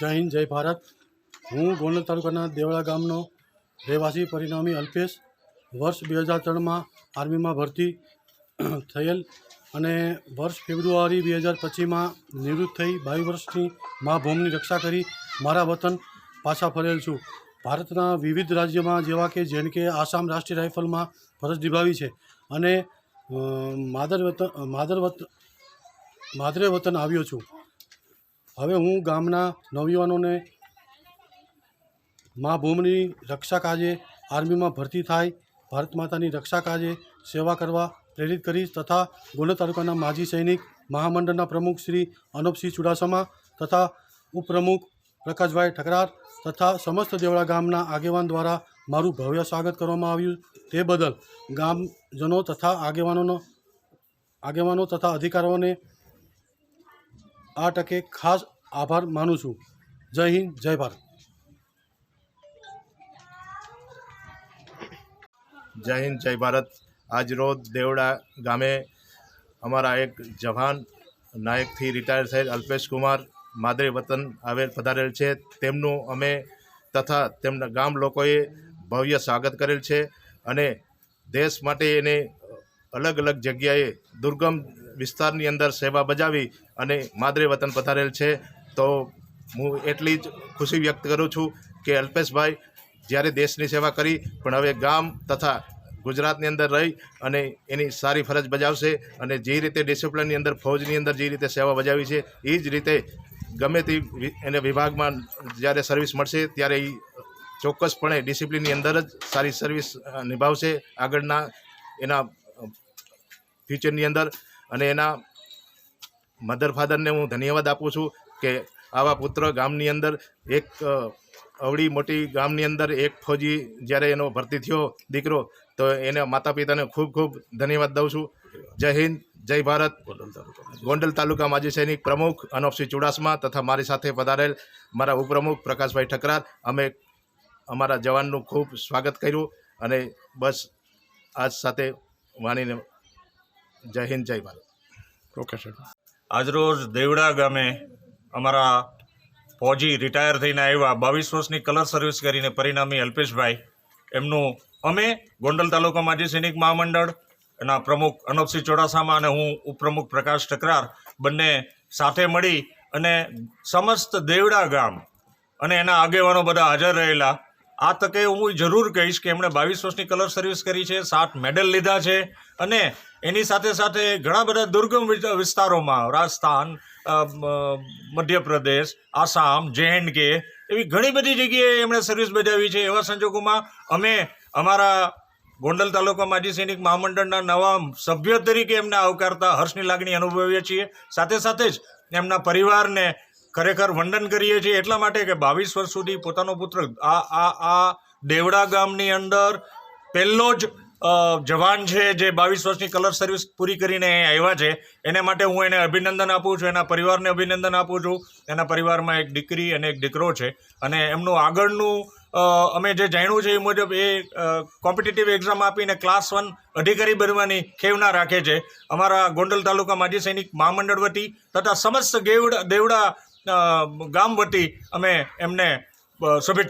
જય હિન્દ, જય ભારત. હું ગોંડલ તાલુકાના દેવળા ગામનો રહેવાસી પરિણામી અલ્પેશ. વર્ષ બે હજાર ત્રણમાં આર્મીમાં ભરતી થયેલ અને વર્ષ ફેબ્રુઆરી બે હજાર પચીસમાં નિવૃત્ત થઈ બાવીસ વર્ષની મા ભૂમિની રક્ષા કરી મારા વતન પાછા ફરેલ છું. ભારતના વિવિધ રાજ્યમાં જેવા કે જેમ કે આસામ રાષ્ટ્રીય રાઇફલમાં ફરજ નિભાવી છે અને માદર વતન માદર વતન માદરે વતન આવ્યો છું. હવે હું ગામના નવયુવાનોને મા ભૂમિની રક્ષા કાજે આર્મીમાં ભરતી થાય, ભારત માતાની રક્ષા કાજે સેવા કરવા પ્રેરિત કરીશ તથા ગોંડલ તાલુકાના માજી સૈનિક, મહામંડળના પ્રમુખ શ્રી અનુપસિંહ ચુડાસમા તથા ઉપપ્રમુખ પ્રકાશભાઈ ઠકરાર તથા સમસ્ત દેવળા ગામના આગેવાન દ્વારા મારું ભવ્ય સ્વાગત કરવામાં આવ્યું. તે બદલ ગામજનો તથા આગેવાનોનો, આગેવાનો તથા અધિકારીઓને આ ટકે ખાસ આભાર માનું છું. જય હિન્દ, જય ભારત. જય હિન્દ, જય ભારત. આજ રોજ દેવડા ગામે અમારા એક જવાન નાયકથી રિટાયર થયેલ અલ્પેશ કુમાર માદરે વતન આવેલ પધારેલ છે. તેમનું અમે તથા તેમના ગામ લોકોએ ભવ્ય સ્વાગત કરેલ છે અને દેશ માટે એને અલગ અલગ જગ્યાએ દુર્ગમ વિસ્તારની અંદર સેવા બજાવી અને માદરે વતન પધારેલ છે. તો હું એટલી જ ખુશી વ્યક્ત કરું છું કે અલ્પેશભાઈ જ્યારે દેશની સેવા કરી, પણ હવે ગામ તથા ગુજરાતની અંદર રહી અને એની સારી ફરજ બજાવશે અને જે રીતે ડિસિપ્લિનની અંદર, ફૌજની અંદર જે રીતે સેવા બજાવી છે, એ જ રીતે ગમે તે એને વિભાગમાં જ્યારે સર્વિસ મળશે, ત્યારે એ ચોક્કસપણે ડિસિપ્લિનની અંદર જ સારી સર્વિસ નિભાવશે આગળના એના ફ્યુચરની અંદર. અને એના મધર ફાધરને હું ધન્યવાદ આપું છું. કે આવા પુત્ર ગામની અંદર એક અવળી મોટી ગામની અંદર એક ફોજી જ્યારે એનો ભરતી થયો દીકરો, તો એને માતા પિતાને ખૂબ ખૂબ ધન્યવાદ દઉં છું. જય હિન્દ, જય ભારત. ગોંડલ તાલુકા માજી સૈનિક પ્રમુખ અનોપસિંહ ચુડાસમા તથા મારી સાથે પધારેલ મારા ઉપપ્રમુખ પ્રકાશભાઈ ઠકરાર, અમે અમારા જવાનનું ખૂબ સ્વાગત કર્યું અને બસ આજ સાથે વાણીને જય હિન્દ, જય ભારત. ઓકે સર આજરોજ દેવડા ગામે અમારા ફોજી રિટાયર થઈને આવ્યા. બાવીસ વર્ષની કલર સર્વિસ કરીને પરિણામી અલ્પેશભાઈ. એમનું અમે ગોંડલ તાલુકા માજી સૈનિક મહામંડળ એના પ્રમુખ અનોપસિંહ ચોડાસામા અને હું ઉપપ્રમુખ પ્રકાશ ટકરાર બંને સાથે મળી અને સમસ્ત દેવડા ગામ અને એના આગેવાનો બધા હાજર રહેલા. આ તકે હું જરૂર કહીશ કે એમણે બાવીસ વર્ષની કલર સર્વિસ કરી છે, સાત મેડલ લીધા છે અને એની સાથે સાથે ઘણા બધા દુર્ગમ વિસ્તારોમાં રાજસ્થાન મધ્યપ્રદેશ, આસામ જે એન્ડ કે એવી ઘણી બધી જગ્યાએ એમણે સર્વિસ બજાવી છે. એવા સંજોગોમાં અમે અમારા ગોંડલ તાલુકા માજી સૈનિક મહામંડળના નવા સભ્ય તરીકે એમને આવકારતા હર્ષની લાગણી અનુભવીએ છીએ. સાથે સાથે જ એમના પરિવારને ખરેખર વંદન કરીએ છીએ. એટલા માટે કે બાવીસ વર્ષ સુધી પોતાનો પુત્ર આ આ આ દેવડા ગામની અંદર પહેલો જ જવાન છે જે બાવીસ વર્ષની કલર સર્વિસ પૂરી કરીને આવ્યા છે, એને માટે હું એને અભિનંદન આપું છું, એના પરિવારને અભિનંદન આપું છું. એના પરિવારમાં એક દીકરી અને એક દીકરો છે અને એમનું આગળનું અમે જે જાણ્યું છે એ મુજબ એ કોમ્પિટિટિવ એક્ઝામ આપીને ક્લાસ વન અધિકારી બનવાની ખેવના રાખે છે. અમારા ગોંડલ તાલુકા માજી સૈનિક મહામંડળ વતી તથા સમસ્ત દેવડા દેવડા ગામ વતી અમે એમને શુભેચ્છા